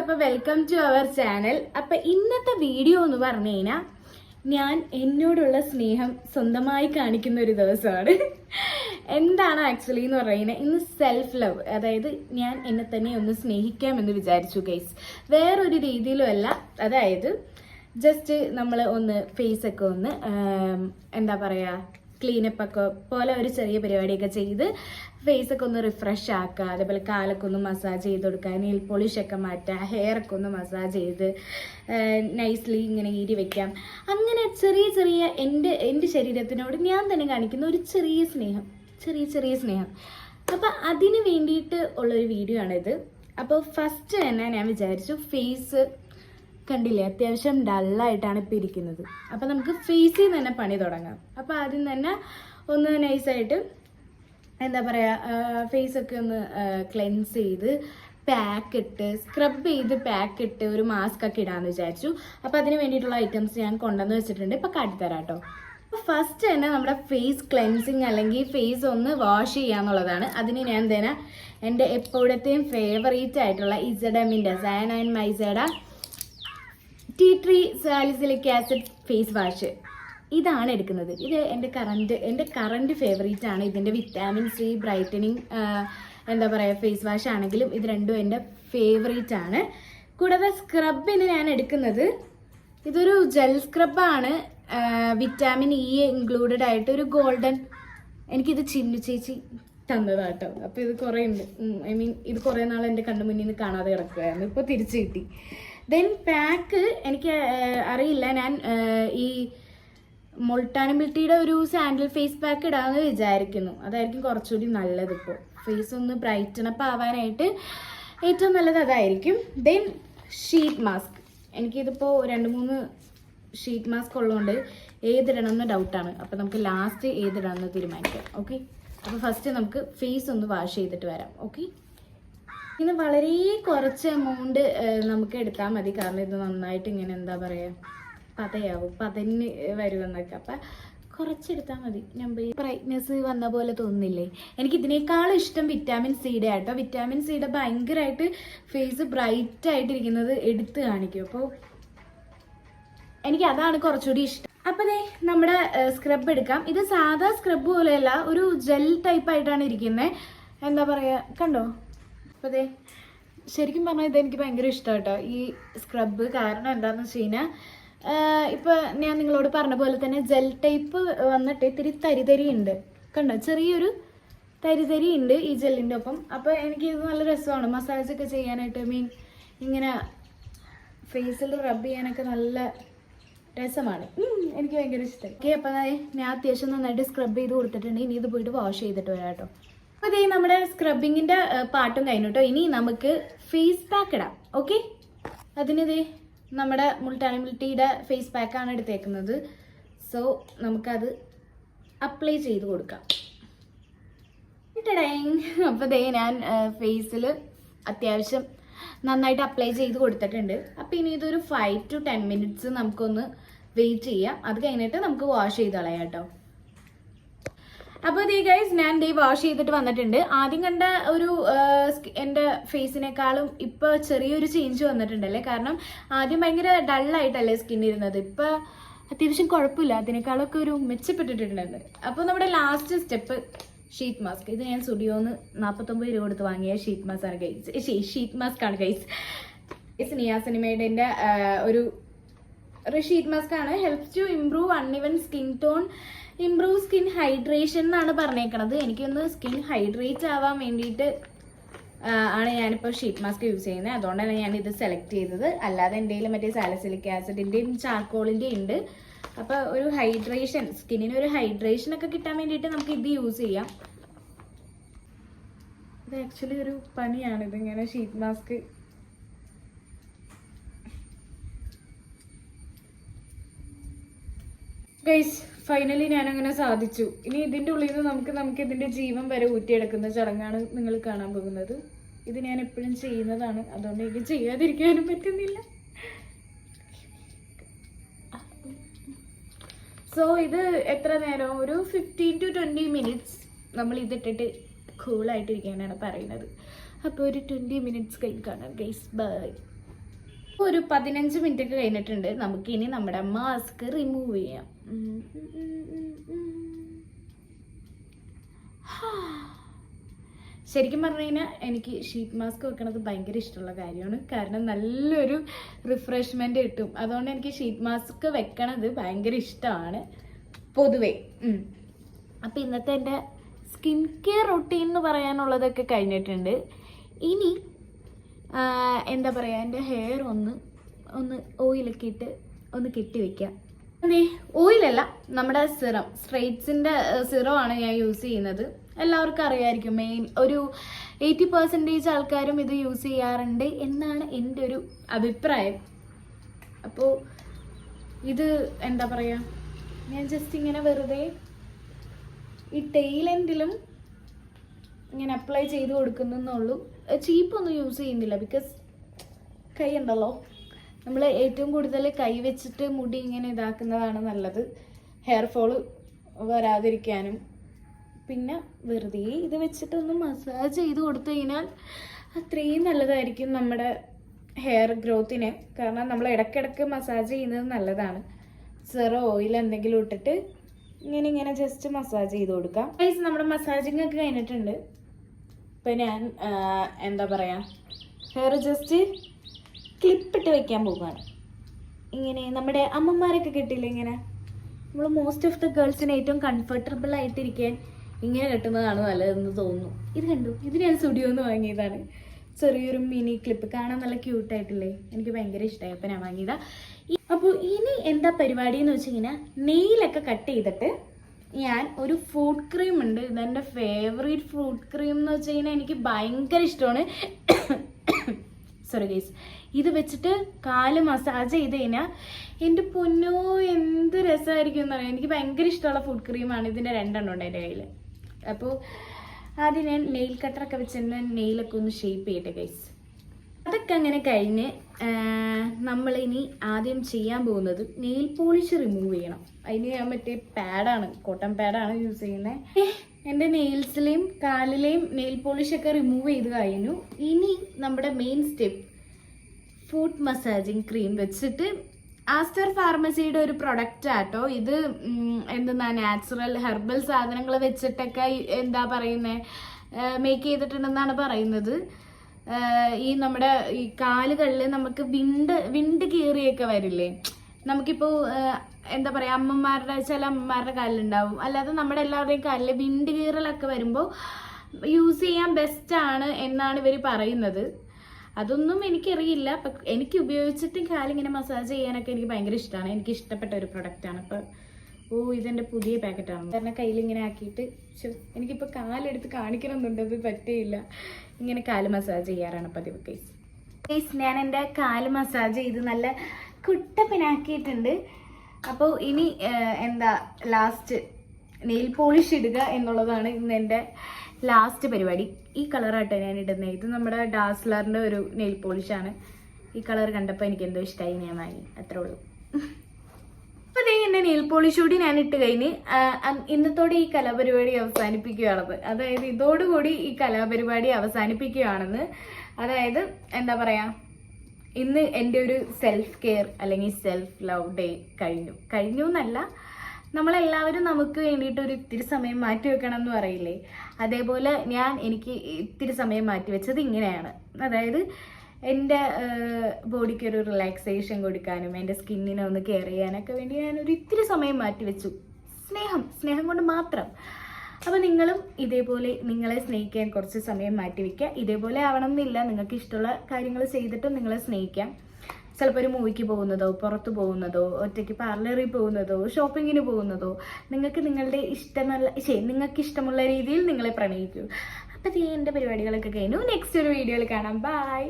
അപ്പൊ welcome to our channel അപ്പൊ ഇന്നത്തെ വീഡിയോ എന്ന് പറഞ്ഞു കഴിഞ്ഞാൽ ഞാൻ എന്നോടുള്ള സ്നേഹം സ്വന്തമായി കാണിക്കുന്ന ഒരു ദിവസമാണ്. എന്താണ് ആക്ച്വലി എന്ന് പറയുന്നത് ഇന്ന് സെൽഫ് ലവ് അതായത് ഞാൻ എന്നെ തന്നെ ഒന്ന് സ്നേഹിക്കാമെന്ന് വിചാരിച്ചു ഗൈസ് വേറൊരു രീതിയിലും അല്ല അതായത് ജസ്റ്റ് നമ്മൾ ഒന്ന് ഫേസ് ഒക്കെ ഒന്ന് എന്താ പറയുക ക്ലീനപ്പൊക്കെ പോലെ ഒരു ചെറിയ പരിപാടിയൊക്കെ ചെയ്ത് ഫേസ് ഒക്കെ ഒന്ന് റിഫ്രഷ് ആക്കുക. അതേപോലെ കാലൊക്കെ ഒന്ന് മസാജ് ചെയ്ത് കൊടുക്കുക. നെയിൽ പോളിഷ് ഒക്കെ മാറ്റുക. ഹെയർ ഒക്കെ ഒന്ന് മസാജ് ചെയ്ത് നൈസ്ലി ഇങ്ങനെ ഈരി വെക്കാം അങ്ങനെ ചെറിയ ചെറിയ എന്റെ എന്റെ ശരീരത്തിനോട് ഞാൻ തന്നെ കാണിക്കുന്ന ഒരു ചെറിയ സ്നേഹം. ചെറിയ ചെറിയ സ്നേഹം. അപ്പം അതിന് വേണ്ടിയിട്ട് ഉള്ളൊരു വീഡിയോ ആണിത്. അപ്പോൾ ഫസ്റ്റ് തന്നെ ഞാൻ വിചാരിച്ചു ഫേസ് കണ്ടില്ലേ? അത്യാവശ്യം ഡല്ലായിട്ടാണ് ഇപ്പം ഇരിക്കുന്നത്. അപ്പം നമുക്ക് ഫേസിൽ നിന്ന് തന്നെ പണി തുടങ്ങാം. അപ്പോൾ ആദ്യം തന്നെ ഒന്ന് നൈസായിട്ട് എന്താ പറയുക ഫേസൊക്കെ ഒന്ന് ക്ലെൻസ് ചെയ്ത് പാക്ക് ഇട്ട് സ്ക്രബ് ചെയ്ത് പാക്ക് ഇട്ട് ഒരു മാസ്ക് ഒക്കെ ഇടാമെന്ന് വിചാരിച്ചു. അപ്പം അതിന് വേണ്ടിയിട്ടുള്ള ഐറ്റംസ് ഞാൻ കൊണ്ടുവന്ന് വെച്ചിട്ടുണ്ട്. ഇപ്പം കാട്ടിത്തരാം കേട്ടോ. ഫസ്റ്റ് തന്നെ നമ്മുടെ ഫേസ് ക്ലെൻസിങ് അല്ലെങ്കിൽ ഫേസ് ഒന്ന് വാഷ് ചെയ്യാന്നുള്ളതാണ് അതിന് ഞാൻ തന്നെ എന്റെ എപ്പോഴത്തെയും ഫേവറേറ്റ് ആയിട്ടുള്ള ഇസഡമിന്റെ സയനൈൻ മൈസഡ tea tree salicylic acid face wash ഇതാണ് എടുക്കുന്നത്. ഇത് എന്റെ കറണ്ട് എന്റെ കറണ്ട് ഫേവറേറ്റ് ആണ്. ഇതിന്റെ വിറ്റാമിൻ സി ബ്രൈറ്റനിങ് എന്താ പറയുക ഫേസ് വാഷ് ആണെങ്കിലും ഇത് രണ്ടും എന്റെ ഫേവറേറ്റ് ആണ്. കൂടാതെ സ്ക്രബിന് ഞാൻ എടുക്കുന്നത് ഇതൊരു ജെൽ സ്ക്രബാണ് വിറ്റാമിൻ ഇ ഇൻക്ലൂഡഡ് ആയിട്ട് ഒരു ഗോൾഡൻ എനിക്കിത് ചിന്നു ചേച്ചി തന്നതാട്ടോ. അപ്പോൾ ഇത് കുറേ ഉണ്ട് ഐ മീൻ ഇത് കുറേ നാൾ എന്റെ കണ്ണു മുന്നിൽ നിന്ന് കാണാതെ കിടക്കുകയായിരുന്നു. ഇപ്പോൾ തിരിച്ചു കിട്ടി. ദെൻ പാക്ക് എനിക്ക് അറിയില്ല. ഞാൻ ഈ മൊൾട്ടാനിബിലിറ്റിയുടെ ഒരു സാൻഡിൽ ഫേസ് പാക്ക് ഇടാമെന്ന് വിചാരിക്കുന്നു. അതായിരിക്കും കുറച്ചുകൂടി നല്ലത് ഇപ്പോൾ ഫേസ് ഒന്ന് ബ്രൈറ്റൺ അപ്പ് ആവാനായിട്ട് ഏറ്റവും നല്ലത് അതായിരിക്കും. ദെൻ ഷീറ്റ് മാസ്ക് എനിക്കിതിപ്പോൾ രണ്ട് മൂന്ന് ഷീറ്റ് മാസ്ക് ഉള്ളതുകൊണ്ട് ഏതിടണം എന്ന് ഡൗട്ടാണ് അപ്പോൾ നമുക്ക് ലാസ്റ്റ് ഏതിടണം എന്ന് തീരുമാനിക്കാം. ഓക്കെ അപ്പോൾ ഫസ്റ്റ് നമുക്ക് ഫേസ് ഒന്ന് വാഷ് ചെയ്തിട്ട് വരാം. ഓക്കെ ഇന്ന് വളരെ കുറച്ച് എമൗണ്ട് നമുക്ക് എടുത്താൽ മതി. കാരണം ഇത് നന്നായിട്ട് ഇങ്ങനെ എന്താ പറയുക പതയാവും. പതന് വരുമെന്നൊക്കെ. അപ്പം കുറച്ചെടുത്താൽ മതി. നമ്പർ ബ്രൈറ്റ്നെസ് വന്ന പോലെ തോന്നുന്നില്ലേ? എനിക്ക് ഇതിനേക്കാളും ഇഷ്ടം വിറ്റാമിൻ സിയുടെ ആട്ടോ. വിറ്റാമിൻ സിയുടെ ഭയങ്കരമായിട്ട് ഫേസ് ബ്രൈറ്റ് ആയിട്ടിരിക്കുന്നത് എടുത്ത് കാണിക്കും. അപ്പോൾ എനിക്ക് അതാണ് കുറച്ചുകൂടി ഇഷ്ടം. അപ്പൊ ദേ നമ്മുടെ സ്ക്രബ് എടുക്കാം. ഇത് സാധാ സ്ക്രബ് പോലെയല്ല ഒരു ജെൽ ടൈപ്പ് ആയിട്ടാണ് ഇരിക്കുന്നത് എന്താ പറയുക കണ്ടോ? അപ്പോൾ ദേ ശരിക്കും പറഞ്ഞാൽ ഇത് എനിക്ക് ഭയങ്കര ഇഷ്ടം കേട്ടോ ഈ സ്ക്രബ് കാരണം എന്താണെന്ന് വെച്ച് കഴിഞ്ഞാൽ ഇപ്പോൾ ഞാൻ നിങ്ങളോട് പറഞ്ഞ പോലെ തന്നെ ജെൽ ടൈപ്പ് വന്നിട്ട് ഇത്തിരി തരിതരി ഉണ്ട് കണ്ടോ? ചെറിയൊരു തരിതരി ഉണ്ട് ഈ ജെല്ലിന്റെ ഒപ്പം. അപ്പോൾ എനിക്ക് ഇത് നല്ല രസമാണ്. മസാജ് ഒക്കെ ചെയ്യാനായിട്ട് മീൻ ഇങ്ങനെ ഫേസിൽ റബ്ബ് ചെയ്യാനൊക്കെ നല്ല രസമാണ്. എനിക്ക് ഭയങ്കര ഇഷ്ടമായി ഓക്കെ അപ്പം ഞാൻ അത്യാവശ്യം നന്നായിട്ട് സ്ക്രബ് ചെയ്ത് കൊടുത്തിട്ടുണ്ട്. ഇനി ഇത് പോയിട്ട് വാഷ് ചെയ്തിട്ട് വരാം കേട്ടോ. അപ്പോൾ ഇതേ നമ്മുടെ സ്ക്രബിങ്ങിന്റെ പാട്ടും കഴിഞ്ഞു കേട്ടോ. ഇനി നമുക്ക് ഫേസ് പാക്ക് ഇടാം. ഓക്കെ? അതിനിതേ നമ്മുടെ മുൾട്ടാനിമിലിറ്റിയുടെ ഫേസ് പാക്കാണ് എടുത്തേക്കുന്നത്. സോ നമുക്കത് അപ്ലൈ ചെയ്ത് കൊടുക്കാം. അപ്പോൾ ദേ ഞാൻ ഫേസിൽ അത്യാവശ്യം നന്നായിട്ട് അപ്ലൈ ചെയ്ത് കൊടുത്തിട്ടുണ്ട്. അപ്പോൾ ഇനി ഇതൊരു ഫൈവ് ടു ടെൻ മിനിറ്റ്സ് നമുക്കൊന്ന് വെയിറ്റ് ചെയ്യാം. അത് കഴിഞ്ഞിട്ട് നമുക്ക് വാഷ് ചെയ്ത് കളയാം കേട്ടോ. അപ്പോൾ ദേ ഗൈസ് ഞാൻ ദേ വാഷ് ചെയ്തിട്ട് വന്നിട്ടുണ്ട്. ആദ്യം കണ്ട ഒരു എന്റെ ഫേസിനേക്കാളും ഇപ്പോൾ ചെറിയൊരു ചേഞ്ച് വന്നിട്ടുണ്ടല്ലേ? കാരണം ആദ്യം ഭയങ്കര ഡള്ളായിട്ടല്ലേ സ്കിൻ ഇരുന്നത്. ഇപ്പോൾ അത്യാവശ്യം കുഴപ്പമില്ല. അതിനേക്കാളൊക്കെ ഒരു മെച്ചപ്പെട്ടിട്ടുണ്ട് അപ്പോൾ നമ്മുടെ ലാസ്റ്റ് സ്റ്റെപ്പ് ഷീറ്റ് മാസ്ക് ഇത് ഞാൻ സ്റ്റുഡിയോന്ന് നാൽപ്പത്തൊമ്പത് രൂപ കൊടുത്ത് വാങ്ങിയ ഷീറ്റ് മാസ്ക് ആണ് ഗൈസ് ഷീറ്റ് മാസ്ക് ആണ് ഗൈസ് ഗൈസ് സിനിമയുടെ ഒരു ഒരു ഷീറ്റ് മാസ്ക് ആണ്. Helps to improve uneven skin tone improve skin hydration എന്നാണ് പറഞ്ഞേക്കണത്. എനിക്കൊന്ന് സ്കിൻ ഹൈഡ്രേറ്റ് ആവാൻ വേണ്ടിയിട്ട് ആണ് ഞാനിപ്പോൾ ഷീറ്റ് മാസ്ക് യൂസ് ചെയ്യുന്നത്. അതുകൊണ്ടാണ് ഞാൻ ഇത് സെലക്ട് ചെയ്തത്. അല്ലാതെ എന്തെങ്കിലും മറ്റേ സാലസിലിക് ആസിഡിന്റെയും ചാർക്കോളിന്റെയും ഉണ്ട്. അപ്പോൾ ഒരു ഹൈഡ്രേഷൻ സ്കിന്നിന് ഒരു ഹൈഡ്രേഷൻ ഒക്കെ കിട്ടാൻ വേണ്ടിയിട്ട് നമുക്ക് ഇത് യൂസ് ചെയ്യാം. ഇത് ആക്ച്വലി ഒരു പണിയാണ്. ഇത് ഇങ്ങനെ ഷീറ്റ് മാസ്ക്. ഗൈസ് ഫൈനലി ഞാനങ്ങനെ സാധിച്ചു. ഇനി ഇതിന്റെ ഉള്ളിൽ നിന്ന് നമുക്ക് നമുക്ക് ഇതിന്റെ ജീവൻ വരെ ഊറ്റിയെടുക്കുന്ന ചടങ്ങാണ് നിങ്ങൾ കാണാൻ പോകുന്നത്. ഇത് ഞാൻ എപ്പോഴും ചെയ്യുന്നതാണ്. അതുകൊണ്ട് എനിക്ക് ചെയ്യാതിരിക്കാനും പറ്റുന്നില്ല. സോ ഇത് എത്ര നേരം? ഒരു ഫിഫ്റ്റീൻ ടു ട്വന്റി മിനിറ്റ്സ് നമ്മൾ ഇതിട്ടിട്ട് കൂളായിട്ടിരിക്കാനാണ് പറയുന്നത്. അപ്പോൾ ഒരു ട്വന്റി മിനിറ്റ്സ് കഴിഞ്ഞ് കാണാം ഗൈസ് ബൈ ഒരു പതിനഞ്ച് മിനിറ്റ് ഒക്കെ കഴിഞ്ഞിട്ടുണ്ട്. നമുക്ക് ഇനി നമ്മുടെ മാസ്ക് റിമൂവ് ചെയ്യാം. ശരിക്കും പറഞ്ഞു കഴിഞ്ഞാൽ എനിക്ക് ഷീറ്റ് മാസ്ക് വെക്കണത് ഭയങ്കര ഇഷ്ടമുള്ള കാര്യമാണ്. കാരണം നല്ലൊരു റിഫ്രഷ്മെന്റ് കിട്ടും. അതുകൊണ്ട് എനിക്ക് ഷീറ്റ് മാസ്ക് വെക്കണത് ഭയങ്കര ഇഷ്ടമാണ്. പൊതുവേ. ഉം. അപ്പൊ ഇന്നത്തെ എന്റെ സ്കിൻ കെയർ റൊട്ടീൻ എന്ന് പറയാനുള്ളതൊക്കെ കഴിഞ്ഞിട്ടുണ്ട്. ഇനി എന്താ പറയുക എന്റെ ഹെയർ ഒന്ന് ഒന്ന് ഓയിലൊക്കെ ഇട്ട് ഒന്ന് കെട്ടി വെക്കാം. അതെ ഓയിലല്ല നമ്മുടെ സിറം. സ്ട്രൈറ്റ്സിന്റെ സിറം ആണ് ഞാൻ യൂസ് ചെയ്യുന്നത്. എല്ലാവർക്കും അറിയാമായിരിക്കും മെയിൻ ഒരു എയ്റ്റി പെർസെന്റേജ് ആൾക്കാരും ഇത് യൂസ് ചെയ്യാറുണ്ട് എന്നാണ് എന്റെ ഒരു അഭിപ്രായം. അപ്പോൾ ഇത് എന്താ പറയുക ഞാൻ ജസ്റ്റ് ഇങ്ങനെ വെറുതെ ഈ ടെയിലെൻഡിലും ഇങ്ങനെ അപ്ലൈ ചെയ്ത് കൊടുക്കുന്നുള്ളൂ ചീപ്പൊന്നും യൂസ് ചെയ്യുന്നില്ല ബിക്കോസ് കൈ ഉണ്ടല്ലോ. നമ്മൾ ഏറ്റവും കൂടുതൽ കൈ വെച്ചിട്ട് മുടി ഇങ്ങനെ ഇതാക്കുന്നതാണ് നല്ലത്. ഹെയർ ഫോൾ വരാതിരിക്കാനും. പിന്നെ വെറുതെ ഇത് വെച്ചിട്ടൊന്ന് മസാജ് ചെയ്ത് കൊടുത്തു കഴിഞ്ഞാൽ അത്രയും നല്ലതായിരിക്കും നമ്മുടെ ഹെയർ ഗ്രോത്തിന് കാരണം നമ്മൾ ഇടയ്ക്കിടയ്ക്ക് മസാജ് ചെയ്യുന്നത് നല്ലതാണ്. സെറോ ഓയിൽ എന്തെങ്കിലും ഇട്ടിട്ട് ഇങ്ങനെ ഇങ്ങനെ ജസ്റ്റ് മസാജ് ചെയ്ത് കൊടുക്കാം. നമ്മുടെ മസാജിങ് ഒക്കെ കഴിഞ്ഞിട്ടുണ്ട്. ഇപ്പം ഞാൻ എന്താ പറയുക ഹെയർ ജസ്റ്റ് ക്ലിപ്പിട്ട് വെക്കാൻ പോവുകയാണ് ഇങ്ങനെ നമ്മുടെ അമ്മമാരൊക്കെ കിട്ടില്ല ഇങ്ങനെ? നമ്മൾ മോസ്റ്റ് ഓഫ് ദ ഗേൾസിന് ഏറ്റവും കംഫർട്ടബിൾ ആയിട്ടിരിക്കാൻ ഇങ്ങനെ കെട്ടുന്നതാണ് നല്ലതെന്ന് തോന്നുന്നു. ഇത് കണ്ടു? ഇത് ഞാൻ സ്റ്റുഡിയോ എന്ന് വാങ്ങിയതാണ്. ചെറിയൊരു മിനി ക്ലിപ്പ് കാണാൻ നല്ല ക്യൂട്ടായിട്ടില്ലേ എനിക്ക് ഭയങ്കര ഇഷ്ടമായി അപ്പം ഞാൻ വാങ്ങിയതാണ് അപ്പോൾ ഇനി എന്താ പരിപാടി എന്ന് വെച്ച് കഴിഞ്ഞാൽ നെയിലൊക്കെ കട്ട് ചെയ്തിട്ട് ഞാൻ ഒരു ഫ്രൂട്ട് ക്രീം ഉണ്ട്. ഇതെന്റെ ഫേവറേറ്റ് ഫ്രൂട്ട് ക്രീം എന്ന് വെച്ച് കഴിഞ്ഞാൽ എനിക്ക് ഭയങ്കര ഇഷ്ടമാണ് സോറി ഗൈസ് ഇത് വെച്ചിട്ട് കാൽ മസാജ് ചെയ്ത് കഴിഞ്ഞാൽ എന്റെ പൊന്നോ എന്ത് രസമായിരിക്കും എന്ന് പറയാം എനിക്ക് ഭയങ്കര ഇഷ്ടമുള്ള ഫുഡ് ക്രീമാണ് ഇതിന്റെ രണ്ടെണ്ണം ഉണ്ട് എന്റെ കയ്യിൽ അപ്പോൾ ആദ്യം ഞാൻ നെയിൽ കട്ടറൊക്കെ വെച്ചിട്ട് നെയിലൊക്കെ ഒന്ന് ഷേപ്പ് ചെയ്യട്ടെ ഗൈസ് അതൊക്കെ അങ്ങനെ കഴിഞ്ഞ് നമ്മൾ ഇനി ആദ്യം ചെയ്യാൻ പോകുന്നത് നെയിൽ പോളിഷ് റിമൂവ് ചെയ്യണം. അതിന് ഞാൻ മറ്റേ പാഡാണ് കോട്ടൺ പാഡാണ് യൂസ് ചെയ്യുന്നത് എന്റെ നെയിൽസിലെയും കാലിലെയും നെയിൽ പോളിഷൊക്കെ റിമൂവ് ചെയ്ത് കഴിഞ്ഞു. ഇനി നമ്മുടെ main step foot massaging cream വെച്ചിട്ട് ആസ്റ്റർ ഫാർമസിയുടെ ഒരു പ്രൊഡക്റ്റ് ആട്ടോ. ഇത് എന്തെന്നാ നാച്ചുറൽ ഹെർബൽ സാധനങ്ങൾ വെച്ചിട്ടൊക്കെ എന്താ പറയുന്നത് മേക്ക് ചെയ്തിട്ടുണ്ടെന്നാണ് പറയുന്നത്. ഈ നമ്മുടെ ഈ കാലുകളിൽ നമുക്ക് വിണ്ട് വിണ്ട് കീറിയൊക്കെ വരില്ലേ? നമുക്കിപ്പോൾ എന്താ പറയുക അമ്മമാരുടെ ചില അമ്മമാരുടെ കാലിലുണ്ടാവും. അല്ലാതെ നമ്മുടെ എല്ലാവരുടെയും കാലിൽ വിണ്ട് കീറലൊക്കെ വരുമ്പോൾ യൂസ് ചെയ്യാൻ ബെസ്റ്റ് ആണ് എന്നാണ് ഇവർ പറയുന്നത്. അതൊന്നും എനിക്കറിയില്ല. എനിക്ക് ഉപയോഗിച്ചിട്ട് കാലിങ്ങനെ മസാജ് ചെയ്യാനൊക്കെ എനിക്ക് ഭയങ്കര ഇഷ്ടമാണ് എനിക്ക് ഇഷ്ടപ്പെട്ട ഒരു പ്രൊഡക്റ്റാണ് ഇപ്പൊ ഓ ഇതെന്റെ പുതിയ പാക്കറ്റാണ് കാരണം കയ്യിൽ ഇങ്ങനെ ആക്കിയിട്ട് എനിക്കിപ്പോ കാലെടുത്ത് കാണിക്കണമെന്നുണ്ട്. അത് പറ്റിയില്ല. ഇങ്ങനെ കാൽ മസാജ് ചെയ്യാറാണ് പതിവ് കേസ് കേസ് ഞാൻ എന്റെ കാൽ മസാജ് ചെയ്ത് നല്ല കുട്ടപ്പിനാക്കിയിട്ടുണ്ട്. അപ്പോൾ ഇനി എന്താ ലാസ്റ്റ് നെയിൽ പോളിഷ് ഇടുക എന്നുള്ളതാണ് ഇന്ന് എന്റെ ലാസ്റ്റ് പരിപാടി. ഈ കളറാട്ടോ ഞാൻ ഇടുന്നത് ഇത് നമ്മുടെ ഡാസ്ലറിന്റെ ഒരു നെയിൽ പോളിഷാണ് ഈ കളർ കണ്ടപ്പോൾ എനിക്ക് എന്തോ ഇഷ്ടമായി ഞാൻ വാങ്ങി. അത്രേ ഉള്ളൂ. അപ്പോൾ ദേ എന്റെ നെയിൽ പോളിഷ് കൂടി ഞാൻ ഇട്ട് കഴിഞ്ഞ് ഇന്നത്തോടെ ഈ കലാപരിപാടി അവസാനിപ്പിക്കുകയാണത്. അതായത് ഇതോടുകൂടി ഈ കലാപരിപാടി അവസാനിപ്പിക്കുകയാണെന്ന്. അതായത് എന്താ പറയാ ഇന്ന് എന്റെ ഒരു സെൽഫ് കെയർ അല്ലെങ്കിൽ സെൽഫ് ലവ് ഡേ കഴിഞ്ഞു. കഴിഞ്ഞു എന്നല്ല നമ്മളെല്ലാവരും നമുക്ക് വേണ്ടിയിട്ട് ഒരു ഇത്തിരി സമയം മാറ്റി വെക്കണം എന്ന് പറയില്ലേ? അതേപോലെ ഞാൻ എനിക്ക് ഇത്തിരി സമയം മാറ്റി വെച്ചത് ഇങ്ങനെയാണ്. അതായത് എന്റെ ബോഡിക്ക് ഒരു റിലാക്സേഷൻ കൊടുക്കാനും എന്റെ സ്കിന്നിനെ ഒന്ന് കെയർ ചെയ്യാനൊക്കെ വേണ്ടി ഞാൻ ഒരു ഇത്തിരി സമയം മാറ്റിവെച്ചു സ്നേഹം സ്നേഹം കൊണ്ട് മാത്രം. അപ്പോൾ നിങ്ങളും ഇതേപോലെ നിങ്ങളെ സ്നേഹിക്കാൻ കുറച്ച് സമയം മാറ്റി വെക്കുക. ഇതേപോലെ ആവണം എന്നില്ല നിങ്ങൾക്ക് ഇഷ്ടമുള്ള കാര്യങ്ങൾ ചെയ്തിട്ടും നിങ്ങളെ സ്നേഹിക്കാം. ചിലപ്പോൾ ഒരു മൂവിക്ക് പോകുന്നതോ പുറത്ത് പോകുന്നതോ ഒറ്റയ്ക്ക് പാർലറിൽ പോകുന്നതോ ഷോപ്പിങ്ങിന് പോകുന്നതോ നിങ്ങൾക്ക് നിങ്ങളുടെ ഇഷ്ടമല്ല ശരി നിങ്ങൾക്ക് ഇഷ്ടമുള്ള രീതിയിൽ നിങ്ങളെ പ്രണയിക്കൂ. അപ്പോൾ ഈ എന്റെ പരിപാടികളൊക്കെ കഴിഞ്ഞു. നെക്സ്റ്റ് ഒരു വീഡിയോയിൽ കാണാം. ബൈ